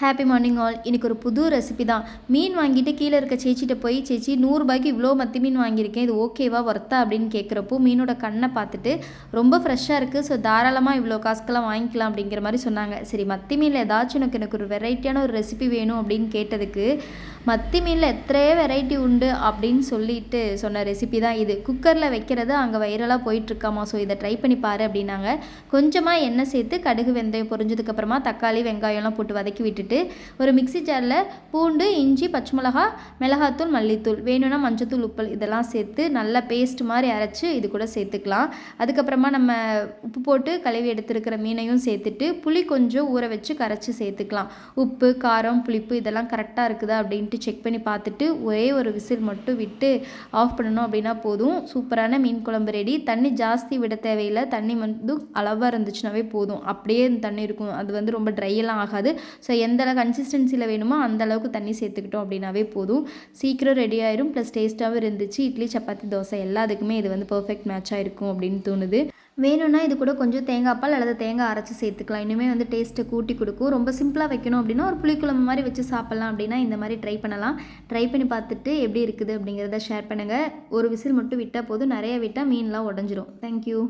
Happy morning all இன்றைக்கி ஒரு புது ரெசிபி தான். மீன் வாங்கிட்டு கீழே இருக்க சேச்சிட்ட போய் சேச்சி நூறுரூபாய்க்கு இவ்வளோ மத்தி மீன் வாங்கியிருக்கேன். இது ஓகேவா ஒர்த்தா அப்படின்னு கேட்குறப்போ மீனோட கண்ணை பார்த்துட்டு ரொம்ப ஃப்ரெஷ்ஷாக இருக்குது ஸோ தாராளமாக இவ்வளோ காசுக்கெல்லாம் வாங்கிக்கலாம் அப்படிங்கிற மாதிரி சொன்னாங்க. சரி மத்தி மீனில் ஏதாச்சும் எனக்கு எனக்கு ஒரு வெரைட்டியான ஒரு ரெசிபி வேணும் அப்படின்னு கேட்டதுக்கு மத்தி மீனில் எத்தனையோ வெரைட்டி உண்டு அப்படின்னு சொல்லிட்டு சொன்ன ரெசிபி தான் இது. குக்கரில் வைக்கிறது அங்கே வைரலாக போயிட்டுருக்காமா? ஸோ இதை ட்ரை பண்ணி பாரு அப்படின்னாங்க. கொஞ்சமாக எண்ணெய் சேர்த்து கடுகு வெந்தயம் பொரிஞ்சதுக்கப்புறமா தக்காளி வெங்காயம்லாம் போட்டு வதக்கி விட்டுட்டு ஒரு மிக்ஸி ஜாரில் பூண்டு இஞ்சி பச்சை மிளகா மிளகாத்தூள் மல்லித்தூள் வேணும்னா மஞ்சத்தூள் உப்பு இதெல்லாம் சேர்த்து நல்லா பேஸ்ட் மாதிரி அரைச்சி இது கூட சேர்த்துக்கலாம். அதுக்கப்புறமா நம்ம உப்பு போட்டு கழுவி எடுத்துருக்கிற மீனையும் சேர்த்துட்டு புளி கொஞ்சம் ஊற வச்சு கரைச்சி சேர்த்துக்கலாம். உப்பு காரம் புளிப்பு இதெல்லாம் கரெக்டாக இருக்குதா அப்படின்ட்டு செக் பண்ணி பார்த்துட்டு ஒரே ஒரு விசில் மட்டும் விட்டு ஆஃப் பண்ணணும் அப்படின்னா போதும். சூப்பரான மீன் குழம்பு ரெடி தண்ணி ஜாஸ்தி விட தேவையில்லை. தண்ணி வந்து அளவாக இருந்துச்சுனாவே போதும். அப்படியே இந்த தண்ணி இருக்கும். அது வந்து ரொம்ப ட்ரை எல்லாம் ஆகாது. ஸோ எந்த அளவு கன்சிஸ்டன்சியில் வேணுமோ அந்த அளவுக்கு தண்ணி சேர்த்துக்கிட்டோம் அப்படின்னாவே போதும். சீக்கிரம் ரெடி ஆயிரும். ப்ளஸ் டேஸ்ட்டாகவும் இருந்துச்சு. இட்லி சப்பாத்தி தோசை எல்லாத்துக்குமே இது வந்து பர்ஃபெக்ட் மேட்சாக இருக்கும் அப்படின்னு தோணுது. வேணும்னா இது கூட கொஞ்சம் தேங்காய் பால் அல்லது தேங்காய் அரைச்சி சேர்த்துக்கலாம். இன்னுமே வந்து டேஸ்ட்டை கூட்டி கொடுக்கும். ரொம்ப சிம்பிளாக வைக்கணும் அப்படின்னா ஒரு புளிக்குழம்பு மாதிரி வச்சு சாப்பிட்லாம் அப்படின்னா இந்த மாதிரி ட்ரை பண்ணலாம். ட்ரை பண்ணி பார்த்துட்டு எப்படி இருக்குது அப்படிங்கிறத ஷேர் பண்ணுங்கள் ஒரு விசில் மட்டும் விட்டால் போதும். நிறைய விட்டால் மீன்லாம் உடஞ்சிரும். தேங்க்யூ